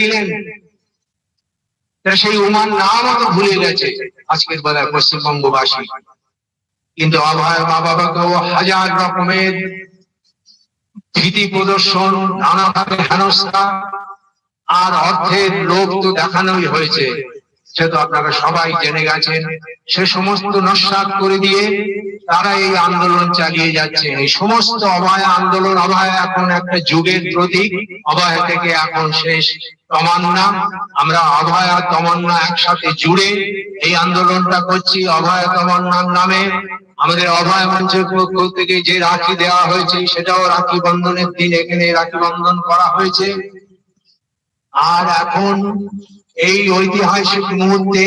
দিলেন। সেই উমার ভুলে গেছে আজকের বেলায় পশ্চিমবঙ্গবাসী। কিন্তু মা হাজার রকমের ভীতি প্রদর্শন নানাভাবে হেনস্থা আর অর্থের লোভ তো দেখানোই হয়েছে। সে তো আপনারা সবাই জেনে গেছেন, সে সমস্ত নস্বাত করে দিয়ে তারা এই আন্দোলন চালিয়ে যাচ্ছে। এই সমস্ত অভয় আন্দোলন, অভয় এখন একটা যুগের প্রতীক, অভয় থেকে এখন শেষ। তমান্না, আমরা অভয় তমান্না একসাথে জুড়ে এই আন্দোলনটা করছি অভয় তমান্নার নামে। আমাদের অভয় মঞ্চের পক্ষ থেকে যে রাখি দেওয়া হয়েছে, সেটাও রাখি বন্ধনের দিন এখানে রাখি বন্ধন করা হয়েছে। আর এখন এই ঐতিহাসিক মুহূর্তে,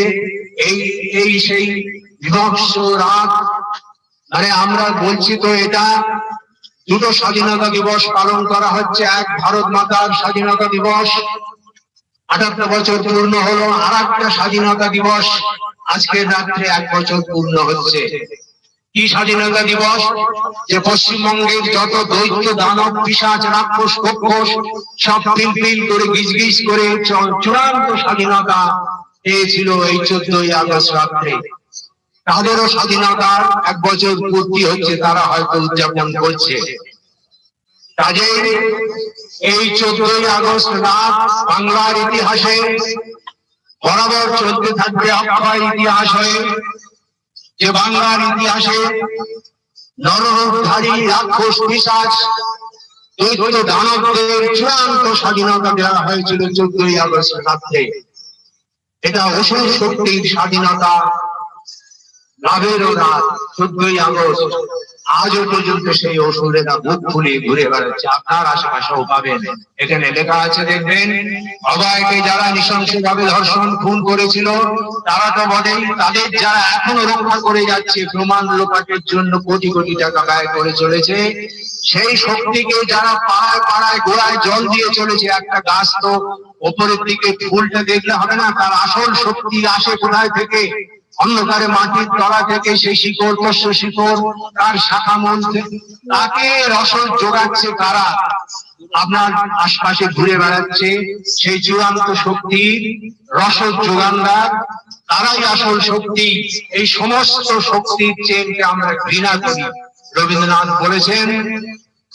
এই এই সেই বিভৎস রাত মানে আমরা বলছি তো এটা, দুটো স্বাধীনতা দিবস পালন করা হচ্ছে, এক ভারত মাতার স্বাধীনতা দিবস। আটাত্তর বছর পূর্ণ হলো আর একটা স্বাধীনতা দিবস। আজকের রাত্রে এক বছর পূর্ণ হচ্ছে। কি স্বাধীনতা দিবস? যে পশ্চিমবঙ্গের যত দৈত্য দানব পিসাচ, রাক্ষস, কক্ষস, সব পিল করে, গিজ গিজ করে চূড়ান্ত স্বাধীনতা পেয়েছিল এই চোদ্দই আগস্ট রাত্রে। তাদেরও স্বাধীনতার এক বছর পূর্তি হচ্ছে, তারা হয়তো উদযাপন করছে। কাজে এই চোদ্দই আগস্ট রাত বাংলার ইতিহাসে বরাবর চলতে থাকবে অক্ষয় ইতিহাস হয়ে, যে বাংলার ইতিহাসে রাক্ষস দৈত্য দানবদের চূড়ান্ত স্বাধীনতা দেওয়া হয়েছিল চোদ্দই আগস্ট রাত্রে। এটা অসুর শক্তির স্বাধীনতা লাভেরও রাত চোদ্দই আগস্ট। আজও পর্যন্ত সেই অসুরেরা বুক ফুলিয়ে ঘুরে বেড়াচ্ছে। আপনার আশেপাশেও পাবেন। এখানে লেখা আছে, দেখবেন অভয়কে যারা নৃশংসভাবে ধর্ষণ, খুন করেছিল, তারা তো বটেই। তাদের যারা এখনও রক্ষা করে যাচ্ছে, প্রমাণ লোপাটের জন্য কোটি কোটি টাকা ব্যয় করে চলেছে। সেই শক্তিকে যারা পাড়ায় পাড়ায় গোড়ায় জল দিয়ে চলেছে, একটা গাছ তো ওপরের দিকে ফুলটা দেখলে হবে না, তার আসল শক্তি আসে কোথায় থেকে? অন্ধকারে মাটির তলা থেকে সেই শিকড় কষ্ট শিকড়, তার শাখা মন তাকে রসদ যোগাচ্ছে কারা? আপনার আশপাশে ঘুরে বেড়াচ্ছে সেই চূড়ান্ত শক্তি, রসদ যোগানদার। তারাই আসল শক্তি। এই সমস্ত শক্তির চেনকে আমরা ঘৃণা করি। রবীন্দ্রনাথ বলেছেন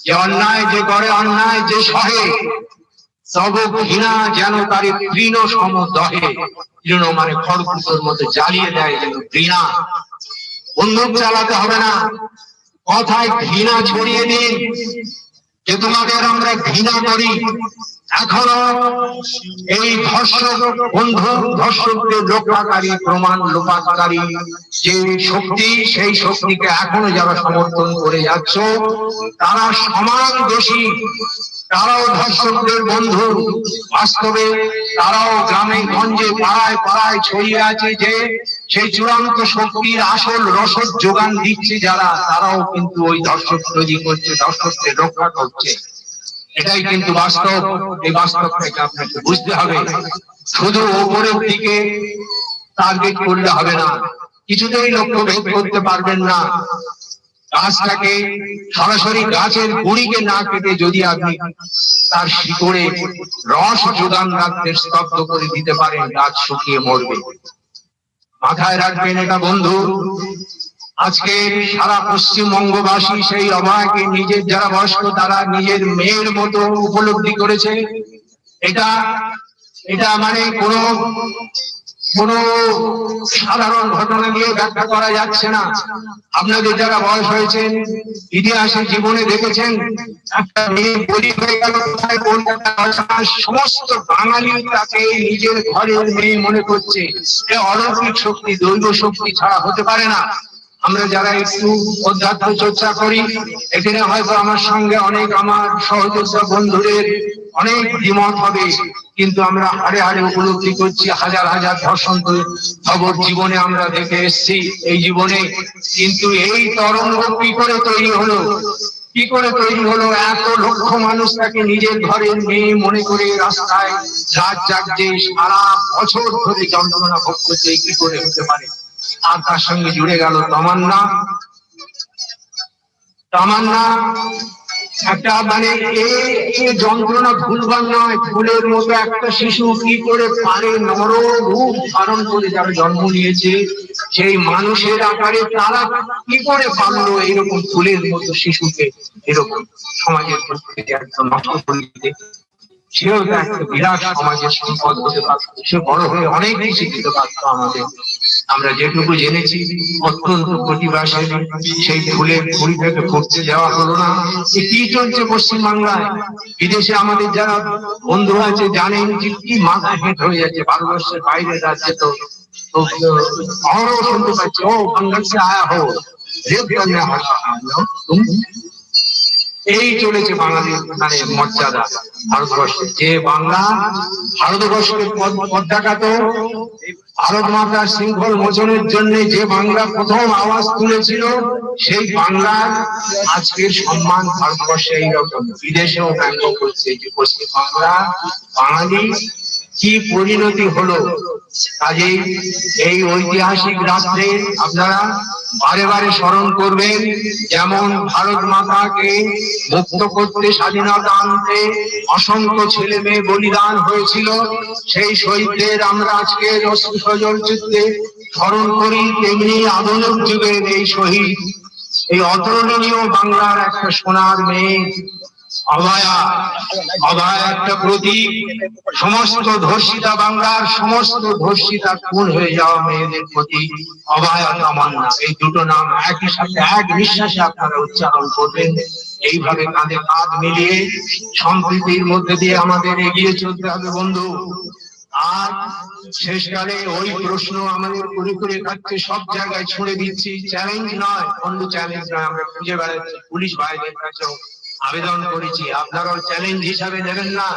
যে, অন্যায় যে করে, অন্যায় যে সহে তব ঘৃণা যেন তার তৃণ সম দহে। তৃণ মানে খড়কুটোর জ্বালিয়ে দেয় যেন ঘৃণা। চালাতে হবে না। কথায় ঘৃণা ছড়িয়ে দিন। যে তোমাদের আমরা ঘৃণা করি, এখনও এই ধর্ষক বন্ধু প্রমাণ লোপাতকারী যে শক্তি, সেই শক্তিকে এখনও যারা সমর্থন করে যাচ্ছ, তারা সমান দোষী। তারাও ধর্ষকদের বন্ধু। বাস্তবে তারাও গ্রামে, গঞ্জে, পাড়ায় পাড়ায় ছড়িয়ে আছে যে সেই চূড়ান্ত শক্তির আসল রসদ যোগান দিচ্ছে যারা, তারাও কিন্তু ওই ধর্ষক তৈরি করছে ধর্ষকদের রক্ষা করছে। এটাই কিন্তু বাস্তব। এই বাস্তবটাকে আপনাকে বুঝতে হবে। শুধু ওপরের দিকে টার্গেট করলে হবে না। কিছুতেই লক্ষ্য ভেদ করতে পারবেন না। গাছটাকে সরাসরি গাছের গুড়িকে না কেটে যদি আপনি তার শিকড়ে রস যোগান রাখতে স্তব্ধ করে দিতে পারেন, গাছ শুকিয়ে মরবে। মাথায় রাখবেন এটা, বন্ধু। আজকে সারা পশ্চিমবঙ্গবাসী সেই অভয়কে নিজের, যারা বয়স্ক, তারা নিজের মেয়ের মতো উপলব্ধি করেছে। এটা এটা মানে কোনো কোনো সাধারণ ঘটনা নিয়ে ব্যাখ্যা করা যাচ্ছে না। আপনাদের যারা বয়স হয়েছেন ইতিহাসে জীবনে দেখেছেন, একটা মেয়ে বলি হয়ে গেল সমস্ত বাঙালি তাকে নিজের ঘরের মেয়ে মনে করছে। এ অলৌকিক শক্তি, দৈব শক্তি ছাড়া হতে পারে না। আমরা যারা একটু অধ্যাত্ম চর্চা করি, এখানে হয়তো আমার সঙ্গে অনেক আমার সহযোদ্ধা বন্ধুদের অনেক দ্বিমত হবে। কিন্তু আমরা হাড়ে হাড়ে উপলব্ধি করছি, হাজার হাজার ধর্ষণ খবর জীবনে আমরা দেখে এসেছি এই জীবনে। কিন্তু এই তরঙ্গ কি করে তৈরি হলো? কি করে তৈরি হলো? এত লক্ষ মানুষ তাকে নিজের ঘরের মেয়ে মনে করে রাস্তায় রাত জাগছে সারা বছর ধরে যন্ত্রণা ভোগ করছে কি করে হতে পারে? আর তার সঙ্গে জুড়ে গেল তামান্না। তামান্না একটা মানে এ এ যন্ত্রণা ভুলবার নয়, ফুলের মতো একটা শিশু কি করে পারে ধারণ করে যারা জন্ম নিয়েছে? সেই মানুষের আকারে তারা কি করে পারল এরকম ফুলের মতো শিশুকে এরকম সমাজের একদম নষ্ট করে দিতে সেও একটা বিরাট সমাজের সম্পদ হতে পারত। সে বড় হয়ে অনেক কিছু দিতে পারত আমাদের। আমরা যেটুকু জেনেছি, অত্যন্ত প্রতিবাসী সেই ফুল থেকে ফুটতে দেওয়া হলো না। কি চলছে পশ্চিম বাংলায় বিদেশে আমাদের যারা বন্ধু আছে, জানেন যে কি মাথা হেঁট হয়ে যাচ্ছে। ভারতবর্ষের বাইরে যাচ্ছে তো অহরহ শুনতে পাচ্ছি। ও সে আয়া হো। রেপ করনে ভাষা এই চলেছে বাঙালির মানে মর্যাদা ভারতবর্ষে। যে বাংলা ভারতবর্ষের পদ- ভারত মাতার শৃঙ্খল মোচনের জন্য যে বাংলা প্রথম আওয়াজ তুলেছিল, সেই বাংলার আজকের সম্মান ভারতবর্ষে এইরকম। বিদেশেও ব্যঙ্গ করছে যে পশ্চিম বাংলা বাঙালি কি পরিণতি হলো? কাজেই এই ঐতিহাসিক রাত্রে আপনারা বারে বারে স্মরণ করবেন, যেমন ভারত মাতাকে মুক্ত করতে, স্বাধীনতা আনতে অসংখ্য ছেলে মেয়ে বলিদান হয়েছিল। সেই শহীদদের আমরা আজকে সজল চিত্তে স্মরণ করি, তেমনি আধুনিক যুগের এই শহীদ। এই অতুলনীয় বাংলার একটা সোনার মেয়ে উচ্চারণ করবেন। এইভাবে কাঁধে কাঁধ মিলিয়ে সম্প্রীতির মধ্যে দিয়ে আমাদের এগিয়ে চলতে হবে, বন্ধু। আর শেষকালে ওই প্রশ্ন আমাদের করে করে খাচ্ছে সব জায়গায় ছুড়ে দিচ্ছি। চ্যালেঞ্জ নয় অন্য চ্যালেঞ্জ নয়। আমরা খুঁজে বেড়াচ্ছি। পুলিশ ভাইদের কাছেও আবেদন করেছি। আপনারাও চ্যালেঞ্জ হিসাবে নেবেন না।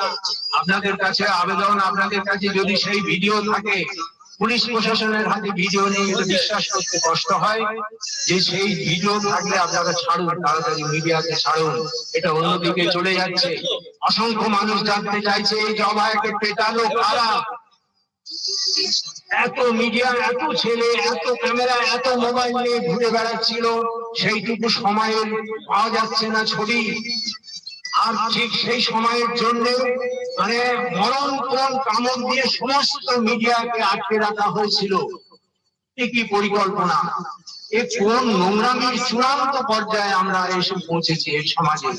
আপনাদের কাছে আবেদন, আপনাদের কাছে যদি সেই ভিডিও থাকে, পুলিশ প্রশাসনের হাতে ভিডিও নেই এটা বিশ্বাস করতে কষ্ট হয়, যে সেই ভিডিও থাকলে আপনারা ছাড়ুন, তাড়াতাড়ি মিডিয়াতে ছাড়ুন। এটা অন্যদিকে চলে যাচ্ছে। অসংখ্য মানুষ জানতে চাইছে, এই জবাইকে পেটালো কারা এত মিডিয়া, এত ছেলে, এত ক্যামেরা, এত মোবাইল নিয়ে ঘুরে বেড়াচ্ছিল, সেইটুকু সময়ের পাওয়া যাচ্ছে না ছবি। আর ঠিক সেই সময়ের জন্য মানে মরণ কোন কামড় দিয়ে সমস্ত মিডিয়াকে আটকে রাখা হয়েছিল। কি পরিকল্পনা? এ কোন নোংরামির চূড়ান্ত পর্যায়ে আমরা এসে পৌঁছেছি এই সমাজে?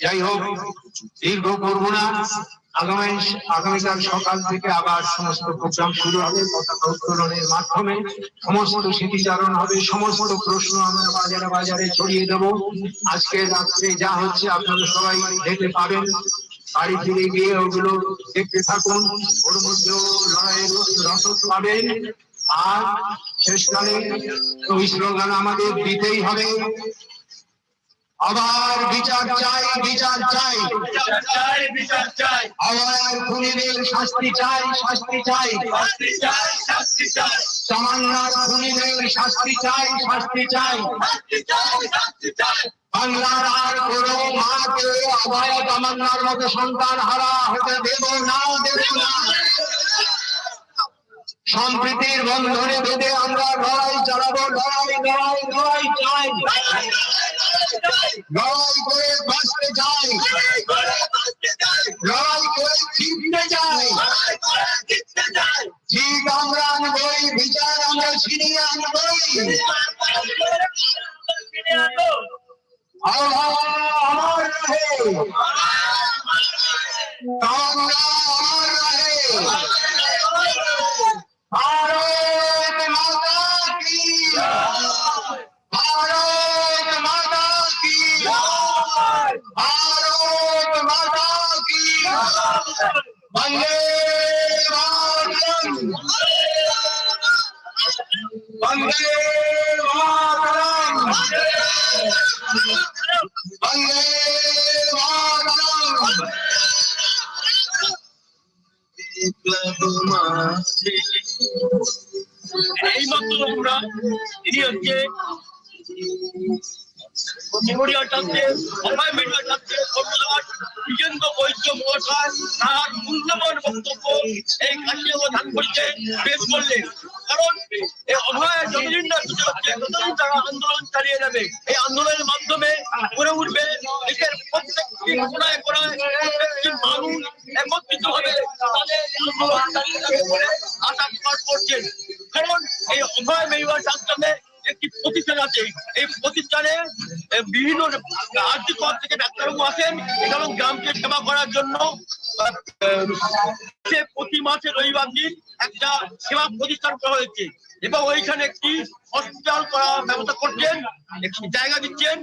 যাই হোক, দীর্ঘ করব না। আগামী আগামীকাল সকাল থেকে আবার সমস্ত প্রোগ্রাম শুরু হবে, পতাকা উত্তোলনের মাধ্যমে। সমস্ত স্মৃতিচারণ হবে, সমস্ত প্রশ্ন আমরা বাজারে বাজারে ছড়িয়ে দেব। আজকে রাত্রে যা হচ্ছে আপনারা সবাই দেখতে পাবেন। বাড়ি ফিরে গিয়ে ওগুলো দেখতে থাকুন। ওর মধ্যেও লড়াইয়ের রসদ পাবেন। আর শেষকালে ওই স্লোগান আমাদের দিতেই হবে। আবার বিচার চাই বিচার চাই। বিচার চাই আবার খুনিদের শাস্তি চাই শাস্তি চাই। শাস্তি চাই শাস্তি চাই তামান্নার খুনিদের শাস্তি চাই শাস্তি চাই। শাস্তি চাই শাস্তি চাই বাংলার আর মাকে তামান্নার মতো সন্তান হারা হতে দেব না দেব না। সম্প্রীতির বন্ধনে বেঁধে আমরা লড়াই চালাবো, লড়াই লড়াই লড়াই, চাই। লড়াই করে বাঁচতে চাই। লড়াই করে জিততে চাই। জিত আমরা আনবই বিচার আমরা ছিনিয়ে আনবই। আমার রহে। ট্রাস্টে আন্দোলনের মাধ্যমে গড়ে উঠবে দেশের প্রত্যেকটি কোনায় কোনায় প্রত্যেকটি মানুষ একত্রিত হবে, তাদের আন্দোলন চালিয়ে আশা করছেন। কারণ এই অভয় আশ্রমে একটি প্রতিষ্ঠান আছে। এই প্রতিষ্ঠানে বিভিন্ন আর্থিক পদ থেকে ডাক্তারবাবু আসেন এবং গ্রামকে সেবা করার জন্য প্রতি মাসে রবিবার দিন একটা সেবা প্রতিষ্ঠান করা হয়েছে। এবং ওইখানে একটি হসপিটাল করার ব্যবস্থা করছেন, একটি জায়গা দিচ্ছেন,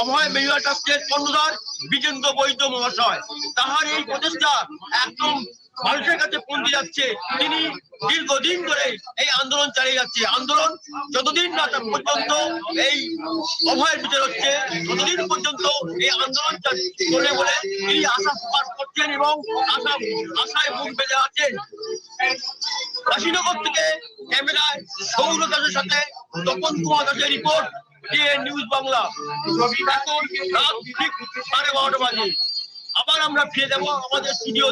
অভয় মেরিবার ট্রাস্টের কর্ণধার বিজেন্দ্র বৈদ্য মহাশয়। তাহার এই প্রচেষ্টা একদম মানুষের কাছে পৌঁছে যাচ্ছে, তিনি দীর্ঘদিন ধরে এই আন্দোলন চালিয়ে যাচ্ছে। আন্দোলন যতদিন না পর্যন্ত এই অভয়ের বিচার হচ্ছে, ততদিন পর্যন্ত এই আন্দোলন চলে বলে তিনি আশা প্রকাশ করছেন এবং আশা আশায় মুখ বেঁধে আছেন। কাশীনগর থেকে ক্যামেরায় সৌর দাসের সাথে তপন কুমার দাসের রিপোর্ট নিউজ বাংলা। এখন রাত ঠিক সাড়ে বারোটা বাজে। আবার আমরা ফিরে যাব আমাদের স্টুডিও